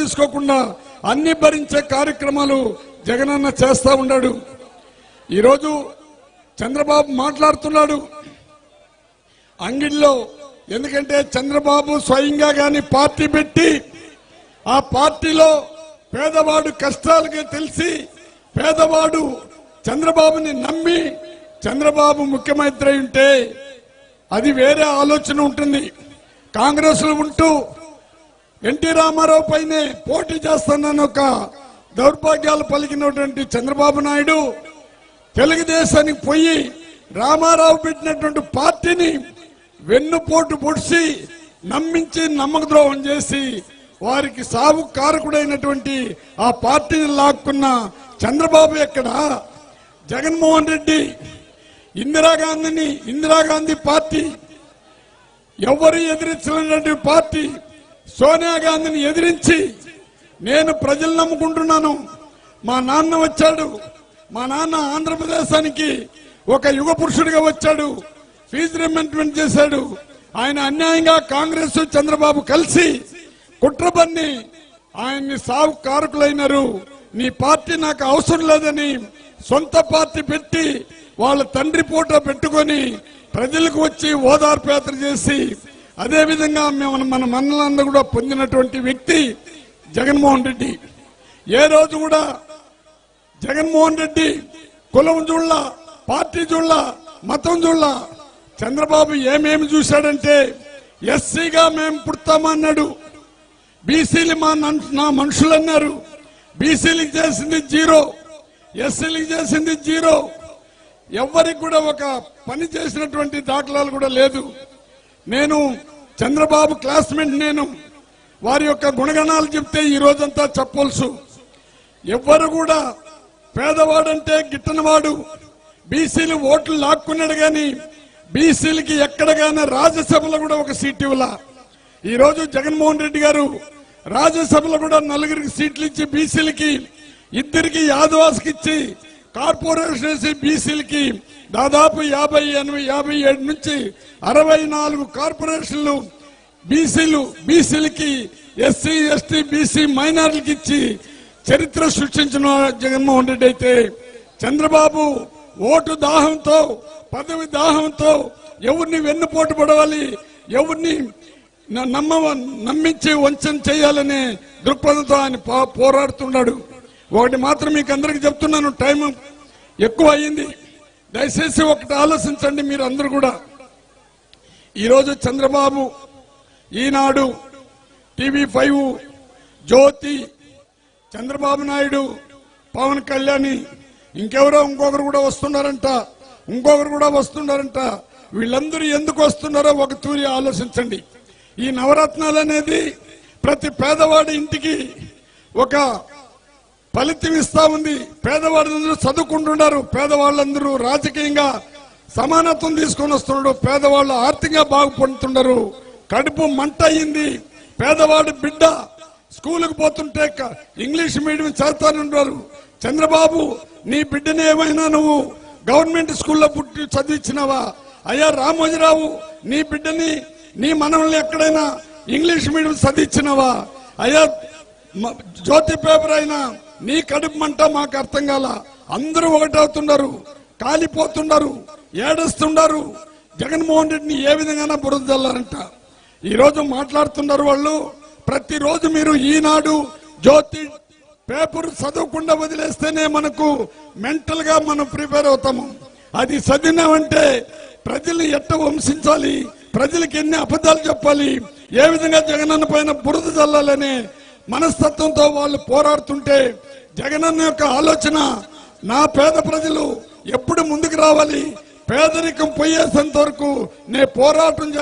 తీసుకోకుండా అన్ని భరించే కార్యక్రమాలు జగనన్న చేస్తా ఉన్నాడు. ఈరోజు చంద్రబాబు మాట్లాడుతున్నాడు. అంగిల్లో ఎందుకంటే చంద్రబాబు స్వయంగా కానీ పార్టీ పెట్టి ఆ పార్టీలో పేదవాడు కష్టాలుగా తెలిసి పేదవాడు చంద్రబాబుని నమ్మి చంద్రబాబు ముఖ్యమంత్రి అయి ఉంటే అది వేరే ఆలోచన ఉంటుంది. కాంగ్రెస్లో ఉంటూ ఎన్టీ రామారావు పైనే పోటీ చేస్తానని ఒక దౌర్భాగ్యాలు పలికినటువంటి చంద్రబాబు నాయుడు తెలుగుదేశానికి పోయి రామారావు పెట్టినటువంటి పార్టీని వెన్నుపోటు పొడిచి నమ్మించి నమ్మక ద్రోహం చేసి వారికి సాగు కారకుడైనటువంటి ఆ పార్టీని లాక్కున్న చంద్రబాబు ఎక్కడ? జగన్మోహన్ రెడ్డి ఇందిరాగాంధీని ఇందిరాగాంధీ పార్టీ ఎవరు ఎదిరించినటువంటి పార్టీ సోనియా గాంధీని ఎదిరించి నేను ప్రజలు నమ్ముకుంటున్నాను. మా నాన్న వచ్చాడు. మా నాన్న ఆంధ్రప్రదేశానికి ఒక యుగ పురుషుడిగా వచ్చాడు. ఫీజు రిమెంట్మెంట్ చేశాడు. ఆయన అన్యాయంగా కాంగ్రెస్ చంద్రబాబు కలిసి కుట్రబన్ని ఆయన్ని సాగు కారకులైనరు. నీ పార్టీ నాకు అవసరం లేదని సొంత పార్టీ పెట్టి వాళ్ళ తండ్రి పూట పెట్టుకొని ప్రజలకు వచ్చి ఓదార్పేత్ర చేసి అదేవిధంగా మేము మన మన్నలందరూ కూడా పొందినటువంటి వ్యక్తి జగన్మోహన్ రెడ్డి. ఏ రోజు కూడా జగన్మోహన్ రెడ్డి కులం చూళ్ళ పార్టీ చూళ్ళ మతం చూళ్ళ చంద్రబాబు ఏమేమి చూశాడంటే ఎస్సీగా మేము పుడతామన్నాడు బీసీలు మా నా మనుషులు అన్నారు. బీసీలకు చేసింది జీరో. ఎస్సీలకు చేసింది జీరో. ఎవరికి కూడా ఒక పని చేసినటువంటి దాఖలాలు కూడా లేదు. నేను చంద్రబాబు క్లాస్మేట్ నేను. వారి యొక్క గుణగణాలు చెప్తే ఈ రోజంతా చెప్పవలసు ఎవ్వరు కూడా పేదవాడంటే గిట్టనవాడు. బీసీలు ఓట్లు లాక్కున్నాడు గాని బీసీలకి ఎక్కడగానే రాజ్యసభలో కూడా ఒక సీట్ ఇవ్వలా. ఈ రోజు జగన్మోహన్ రెడ్డి గారు రాజ్యసభలో కూడా నలుగురికి సీట్లు ఇచ్చి బీసీలకి ఇద్దరికి యాదవాస్కి ఇచ్చి కార్పొరేషన్ వేసి బీసీలకి దాదాపు యాభై ఎనిమిది యాభై ఏడు నుంచి అరవై నాలుగు కార్పొరేషన్లు బీసీలు బీసీలకి ఎస్సీ ఎస్టీ బీసీ మైనార్లకు ఇచ్చి చరిత్ర సృష్టించిన జగన్మోహన్ రెడ్డి అయితే చంద్రబాబు ఓటు దాహంతో పదవి దాహంతో ఎవరిని వెన్నుపోటు పడవాలి ఎవరిని నమ్మ నమ్మించి వంచన చేయాలనే దృక్పథంతో ఆయన పోరాడుతున్నాడు. ఒకటి మాత్రం మీకు అందరికి చెప్తున్నాను టైం ఎక్కువ అయ్యింది. దయచేసి ఒకటి ఆలోచించండి మీరు అందరూ కూడా. ఈరోజు చంద్రబాబు ఈనాడు టీవీ ఫైవ్ జ్యోతి చంద్రబాబు నాయుడు పవన్ కళ్యాణ్ ఇంకెవరో ఇంకొకరు కూడా వస్తున్నారంట. ఇంకొకరు కూడా వస్తున్నారంట. వీళ్ళందరూ ఎందుకు వస్తున్నారో ఒక తూరి ఆలోచించండి. ఈ నవరత్నాలు అనేది ప్రతి పేదవాడి ఇంటికి ఒక ఫలితం ఇస్తా ఉంది. పేదవాళ్ళందరూ చదువుకుంటున్నారు. పేదవాళ్ళందరూ రాజకీయంగా సమానత్వం తీసుకొని వస్తున్నాడు పేదవాళ్ళు ఆర్థికంగా బాగుపడుతున్నారు కడుపు మంట అయింది. పేదవాడి బిడ్డ స్కూలుకు పోతుంటే ఇంగ్లీష్ మీడియం చదువుతానున్నారు చంద్రబాబు నీ బిడ్డని ఏమైనా నువ్వు గవర్నమెంట్ స్కూల్లో పుట్టి చదివించినావా? అయ్యా రామోజీరావు నీ బిడ్డని నీ మనల్ని ఎక్కడైనా ఇంగ్లీష్ మీడియం చదివించినవా? అయ్యా జ్యోతి పేపర్ అయినా నీ కడుపు మంట మాకు అర్థం కాల. అందరూ ఒకటవుతున్నారు కాలిపోతున్నారు ఏడుస్తున్నారు జగన్మోహన్ రెడ్డిని ఏ విధంగా బురద జల్లారంట. ఈరోజు మాట్లాడుతున్నారు వాళ్ళు ప్రతిరోజు మీరు ఈనాడు జ్యోతి పేపర్ చదవకుండా వదిలేస్తేనే మనకు మెంటల్గా మనం ప్రిపేర్ అవుతాము. అది చదివినామంటే ప్రజల్ని ఎట్ట వంశించాలి? ప్రజలకు ఎన్ని అబద్ధాలు చెప్పాలి? ఏ విధంగా జగనన్న పైన బురద చల్లాలనే మనస్తత్వంతో వాళ్ళు పోరాడుతుంటే జగనన్న యొక్క ఆలోచన నా పేద ప్రజలు ఎప్పుడు ముందుకు రావాలి? పేదరికం పోయేసేంత వరకు నే పోరాటం చేస్తాను